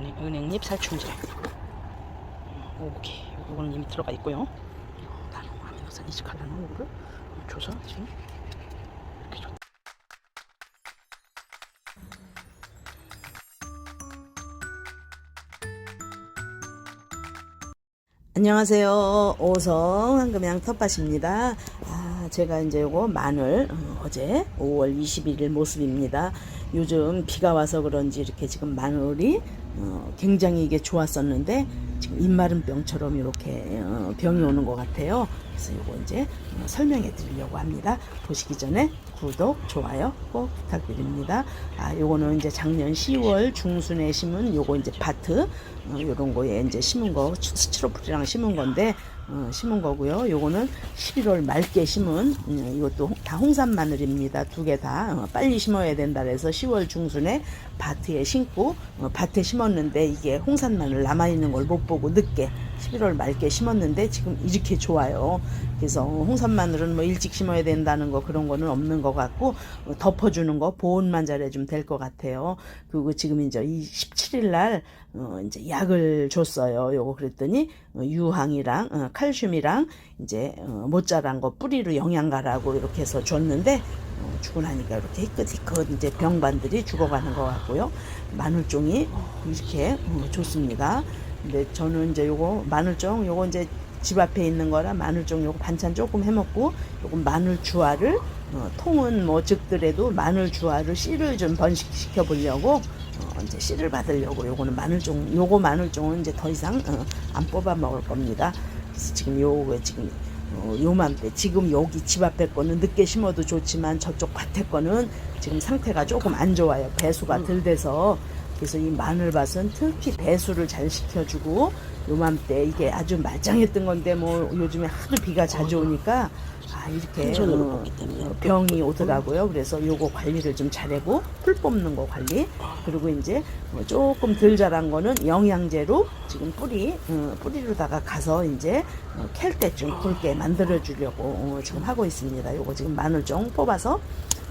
은행, 은행잎 살충제. 오케이. 요거는 이미 들어가 있고요. 나는 아미노산 이식하려는 거를 줘서 지금 이렇게 줬 안녕하세요. 오성 황금양 텃밭입니다. 아, 제가 이제 요거 마늘 어, 어제 5월 21일 모습입니다. 요즘 비가 와서 그런지 이렇게 지금 마늘이 어, 굉장히 이게 좋았었는데 지금 입마른 병처럼 이렇게 어, 병이 오는 것 같아요. 그래서 요거 이제 어, 설명해 드리려고 합니다. 보시기 전에 구독, 좋아요 꼭 부탁드립니다. 아, 요거는 이제 작년 10월 중순에 심은 요거 이제 바트 어, 요런 거에 이제 심은 거 스티로풀이랑 심은 건데 어, 심은 거고요. 요거는 11월 말께 심은 음, 이것도 홍- 다 홍산 마늘입니다. 두 개다 어, 빨리 심어야 된다 그래서 10월 중순에 밭에 심고 어, 밭에 심었는데 이게 홍산 마늘 남아 있는 걸 못 보고 늦게 11월 말께 심었는데 지금 이렇게 좋아요. 그래서 홍산 마늘은 뭐 일찍 심어야 된다는 거 그런 거는 없는 것 같고 어, 덮어주는 거 보온만 잘해주면 될 것 같아요. 그리고 지금 이제 이 17일 날 어, 이제 약을 줬어요. 요거 그랬더니 어, 유황이랑 어, 칼슘이랑 이제 어, 못 자란 거 뿌리로 영양가라고 이렇게 해서 줬는데 어, 주고 나니까 이렇게 희끗희끗 이제 병반들이 죽어가는 것 같고요. 마늘종이 이렇게 어, 좋습니다. 근데 저는 이제 요거 마늘종 요거 이제 집 앞에 있는 거라 마늘종 요거 반찬 조금 해 먹고 요거 마늘 주화를 어, 통은 뭐 적더라도 마늘 주화를 씨를 좀 번식시켜 보려고 어, 이제 씨를 받으려고 요거는 마늘종 요거 마늘종은 이제 더 이상 어, 안 뽑아 먹을 겁니다. 그래서 지금 요거 지금 어, 요맘때 지금 여기 집 앞에 거는 늦게 심어도 좋지만 저쪽 밭에 거는 지금 상태가 조금 안 좋아요. 배수가 덜 돼서 그래서 이 마늘밭은 특히 배수를 잘 시켜주고 요맘때 이게 아주 말짱했던 건데 뭐 요즘에 하도 비가 자주 오니까 아 이렇게 어. 어, 병이 오더라고요. 그래서 요거 관리를 좀 잘하고 풀 뽑는 거 관리 그리고 이제 뭐 조금 덜 자란 거는 영양제로 지금 뿌리 어, 뿌리로다가 가서 이제 어, 캘 때쯤 굵게 만들어 주려고 어, 지금 하고 있습니다. 요거 지금 마늘 좀 뽑아서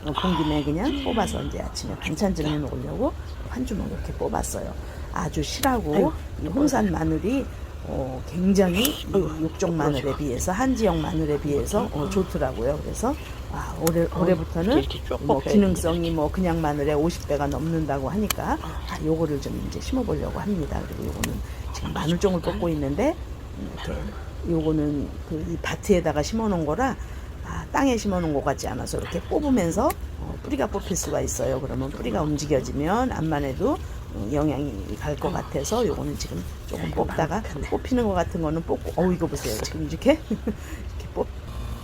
어, 본 김에 그냥 뽑아서 이제 아침에 반찬 좀 해먹으려고 한 주먹 이렇게 뽑았어요. 아주 실하고 이 홍산 마늘이 어, 굉장히 이 육종 마늘에 비해서 한지역 마늘에 비해서 어, 좋더라고요. 그래서 아, 올해 올해부터는 뭐 기능성이 뭐 그냥 마늘에 50배가 넘는다고 하니까 아, 요거를 좀 이제 심어보려고 합니다. 그리고 요거는 지금 마늘종을 뽑고 있는데 음, 이렇게 요거는 그 이 밭에다가 심어놓은 거라 아, 땅에 심어놓은 것 같지 않아서 이렇게 뽑으면서 어, 뿌리가 뽑힐 수가 있어요. 그러면 뿌리가 움직여지면 암만 해도 어, 영양이 갈 것 같아서 요거는 지금 조금 뽑다가 뽑히는 것 같은 거는 뽑고 어 이거 보세요. 지금 이렇게 이렇게 뽑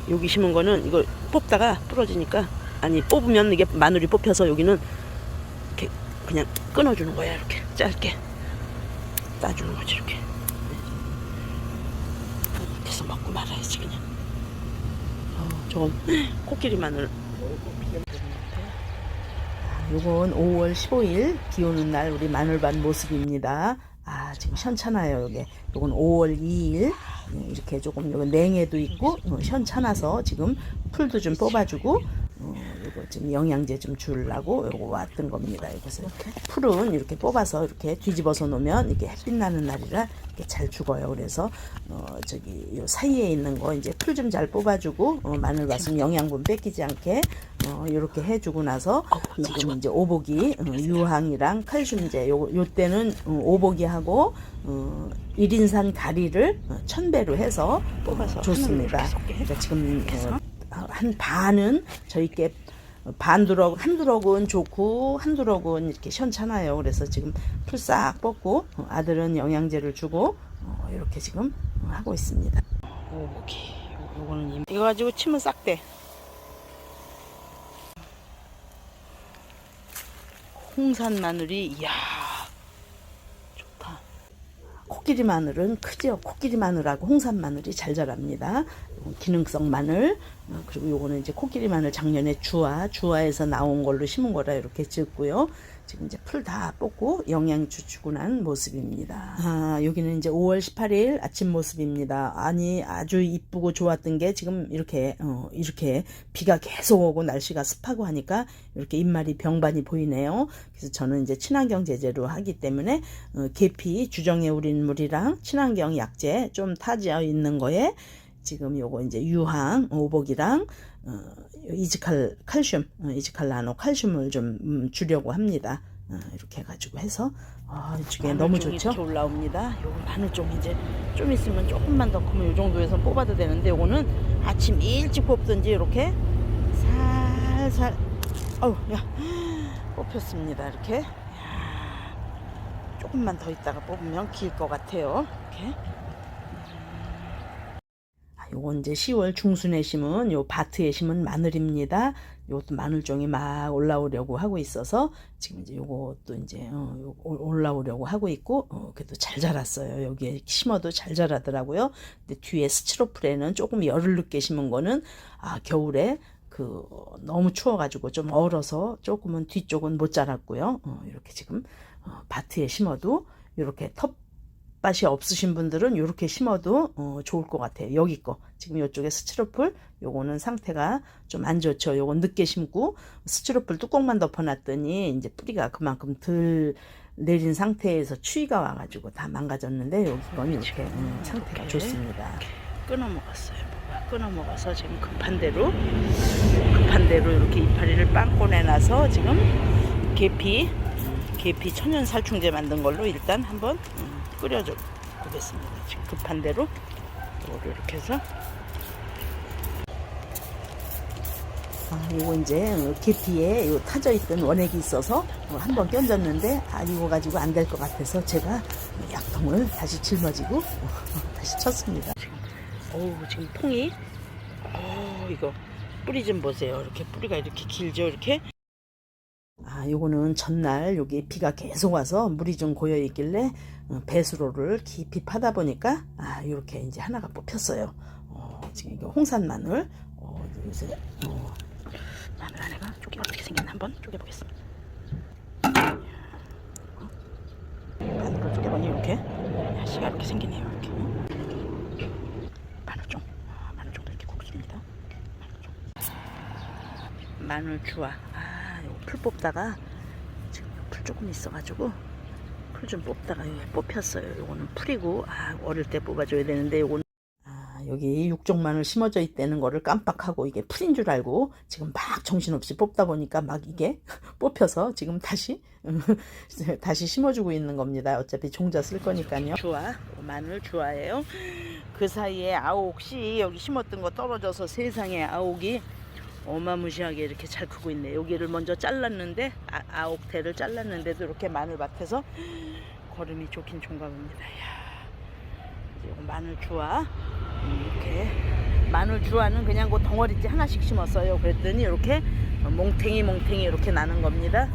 여기 심은 거는 이걸 뽑다가 부러지니까 아니 뽑으면 이게 마늘이 뽑혀서 여기는 이렇게 그냥 끊어주는 거야 이렇게. 짧게. 따주는 거지 이렇게. 그래서 먹고 말아야지 그냥. 어, 저건 코끼리 마늘 요건 5월 15일 비 오는 날 우리 마늘밭 모습입니다. 아, 지금 현찮아요, 요게. 요건 5월 2일. 음, 이렇게 조금, 요건 냉해도 있고, 어, 현찮아서 지금 풀도 좀 뽑아주고, 어, 요거 지금 영양제 좀 주려고 요거 왔던 겁니다. 이것을. 풀은 이렇게 뽑아서 이렇게 뒤집어서 놓으면 이게 햇빛 나는 날이라 이렇게 잘 죽어요. 그래서, 어, 저기, 요 사이에 있는 거 이제 풀 좀 잘 뽑아주고, 어, 마늘밭은 영양분 뺏기지 않게, 어, 요렇게 해주고 나서, 지금 이제 오복이 어, 유황이랑 칼슘제 요, 요 때는 어, 오복이하고 어, 1인산 가리를 어, 천배로 해서 뽑아서 좋습니다. 이렇게 그러니까 지금 어, 한 반은 저희께 반 두럭 한 두럭은 좋고 한 두럭은 이렇게 시원찮아요. 그래서 지금 풀 싹 뽑고 어, 아들은 영양제를 주고 어, 이렇게 지금 어, 하고 있습니다. 오케이 요거는 이- 이거 가지고 치면 싹대 홍산 마늘이 이야. 코끼리 마늘은 크죠. 코끼리 마늘하고 홍산 마늘이 잘 자랍니다. 어, 기능성 마늘 어, 그리고 요거는 이제 코끼리 마늘 작년에 주화 주화에서 나온 걸로 심은 거라 이렇게 지었고요. 지금 이제 풀 다 뽑고 영양주 주고 난 모습입니다. 아, 여기는 이제 5월 18일 아침 모습입니다. 아니, 아주 이쁘고 좋았던 게 지금 이렇게, 어, 이렇게 비가 계속 오고 날씨가 습하고 하니까 이렇게 잎말이 병반이 보이네요. 그래서 저는 이제 친환경 제재로 하기 때문에, 어, 계피, 주정에 우린 물이랑 친환경 약재 좀 타지어 있는 거에 지금 요거 이제 유황, 오복이랑 어, 이지칼 칼슘, 어, 이지칼 나노 칼슘을 좀 음, 주려고 합니다. 어, 이렇게 해가지고 해서 아, 이쪽에 너무 좋죠. 이렇게 올라옵니다. 요거 마늘종 이제 좀 있으면 조금만 더 크면 요 정도에서 뽑아도 되는데 요거는 아침 일찍 뽑든지 이렇게 살살 어우 야 뽑혔습니다 이렇게 야, 조금만 더 있다가 뽑으면 길 것 같아요. 이렇게. 아, 요건 이제 10월 중순에 심은 요 바트에 심은 마늘입니다. 요것도 마늘종이 막 올라오려고 하고 있어서 지금 이제 요것도 이제 어, 올라오려고 하고 있고 어, 그래도 잘 자랐어요. 여기에 심어도 잘 자라더라고요. 근데 뒤에 스티로풀에는 조금 열을 늦게 심은 거는 아 겨울에 그 너무 추워가지고 좀 얼어서 조금은 뒤쪽은 못 자랐고요. 어, 이렇게 지금 어, 바트에 심어도 이렇게 텃 맛이 없으신 분들은 이렇게 심어도 어, 좋을 것 같아요. 여기 거 지금 이쪽에 스티로폴 요거는 상태가 좀 안 좋죠. 요건 늦게 심고 스티로폴 뚜껑만 덮어놨더니 이제 뿌리가 그만큼 덜 내린 상태에서 추위가 와가지고 다 망가졌는데 여기 건 이렇게 음, 상태가 좋습니다. 끊어 먹었어요. 뭐가 끊어 먹어서 지금 급한 대로 급한 대로 이렇게 이파리를 빵 꺼내놔서 지금 계피 계피 천연 살충제 만든 걸로 일단 한번 음, 끓여줘 보겠습니다. 지금 급한 대로 이거를 이렇게 해서 아, 이거 이제 어, 계피에 요 타져 있던 원액이 있어서 어, 한번 껴졌는데 아 이거 가지고 안 될 것 같아서 제가 약통을 다시 짊어지고 어, 다시 쳤습니다. 지금 어우 지금 통이 어 이거 뿌리 좀 보세요. 이렇게 뿌리가 이렇게 길죠, 이렇게. 아, 요거는 전날 여기 비가 계속 와서 물이 좀 고여 있길래 어, 배수로를 깊이 파다 보니까 아, 이렇게 이제 하나가 뽑혔어요. 어, 지금 이거 홍산 마늘. 어, 요새 어, 마늘 안에가 쪼개가 어떻게 생겼나 한번 쪼개 보겠습니다. 마늘을 쪼개 보니 이렇게 씨가 이렇게 생기네요. 이렇게 마늘종, 아, 마늘종도 이렇게 굵습니다. 마늘종. 마늘. 아, 이거 풀 뽑다가 지금 풀 조금 있어가지고 풀 좀 뽑다가 여기 뽑혔어요. 요거는 풀이고 아 어릴 때 뽑아줘야 되는데 요거는 아 여기 육종 마늘 심어져 있다는 거를 깜빡하고 이게 풀인 줄 알고 지금 막 정신없이 뽑다 보니까 막 이게 뽑혀서 지금 다시 다시 심어주고 있는 겁니다. 어차피 종자 쓸 거니까요. 주화 마늘 주화예요. 그 사이에 아옥씨 여기 심었던 거 떨어져서 세상에 아옥이 어마무시하게 이렇게 잘 크고 있네. 여기를 먼저 잘랐는데 아, 아옥대를 잘랐는데도 이렇게 마늘밭에서 걸음이 좋긴 좋은가 봅니다. 야, 이거 마늘 주화 음, 이렇게 마늘 주화는 그냥 그 덩어리째 하나씩 심었어요. 그랬더니 이렇게 몽탱이 몽탱이 이렇게 나는 겁니다.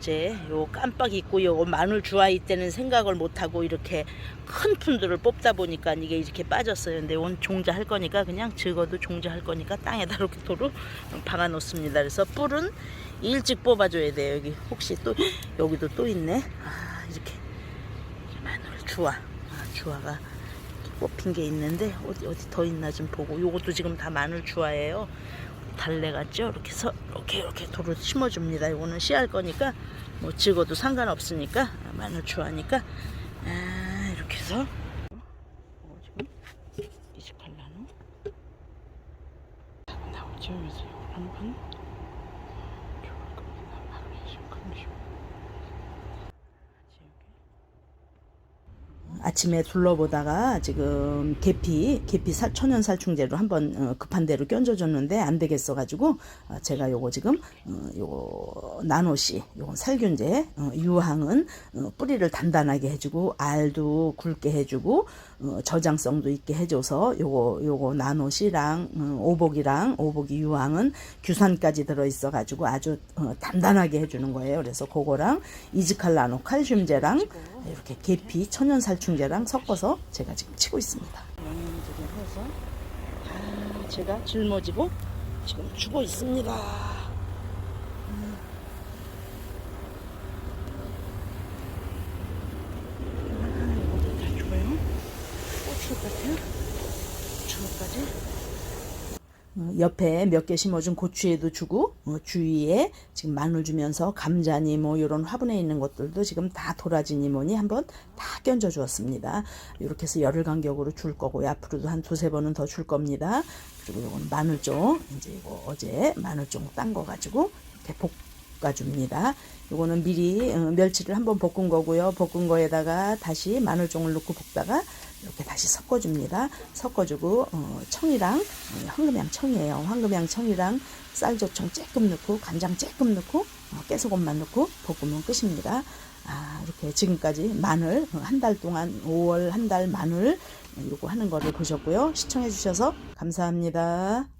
이제 요 깜빡 잊고 요 마늘 주화 이때는 생각을 못 하고 이렇게 큰 품들을 뽑다 보니까 이게 이렇게 빠졌어요. 근데 온 종자 할 거니까 그냥 적어도 종자 할 거니까 땅에다 이렇게 도로 박아 놓습니다. 그래서 뿔은 일찍 뽑아줘야 돼요. 여기 혹시 또 여기도 또 있네. 아 이렇게 마늘 아, 주화가 이렇게 뽑힌 게 있는데 어디 어디 더 있나 좀 보고. 요것도 지금 다 마늘 주화예요. 달래 같죠? 이렇게 해서 이렇게 이렇게 도로 심어줍니다. 이거는 씨할 거니까 뭐 찍어도 상관없으니까 마늘 좋아하니까 아, 이렇게 해서 어, 지금 이식할라는 나오죠? 그래서 이걸 한번 좋을 겁니다. 마그네슘, 칼슘. 아침에 둘러보다가 지금 계피 계피 살, 천연 살충제로 한번 어, 급한 대로 껴줘줬는데 안 되겠어 가지고 어, 제가 요거 지금 어, 요거 나노씨 요건 살균제 어, 유황은 어, 뿌리를 단단하게 해주고 알도 굵게 해주고 어, 저장성도 있게 해줘서 요거 요거 나노씨랑 어, 오복이랑 오복이 유황은 규산까지 들어있어 가지고 아주 어, 단단하게 해주는 거예요. 그래서 그거랑 이즈칼 나노 칼슘제랑 이렇게 계피 천연 살충제랑 섞어서 제가 지금 치고 있습니다. 해서 제가 짊어지고 지금 주고 있습니다. 다 죽어요. 고추 같아요. 고추까지. 어, 옆에 몇 개 심어준 고추에도 주고 어, 주위에 지금 마늘 주면서 감자니 뭐 이런 화분에 있는 것들도 지금 다 도라지니 뭐니 한번 다 끼얹어 주었습니다. 이렇게 해서 열흘 간격으로 줄 거고요. 앞으로도 한 두세 번은 더 줄 겁니다. 그리고 이건 마늘종 이제 이거 어제 마늘종 딴 거 가지고 이렇게 볶아줍니다. 이거는 미리 어, 멸치를 한번 볶은 거고요. 볶은 거에다가 다시 마늘종을 넣고 볶다가 이렇게 다시 섞어줍니다. 섞어주고 어, 청이랑 어, 황금향 청이에요. 황금향 청이랑 쌀조청 조금 넣고 간장 조금 넣고 어, 깨소금만 넣고 볶으면 끝입니다. 아 이렇게 지금까지 마늘 한 달 동안 5월 한 달 마늘 어, 요거 하는 거를 보셨고요. 시청해 주셔서 감사합니다.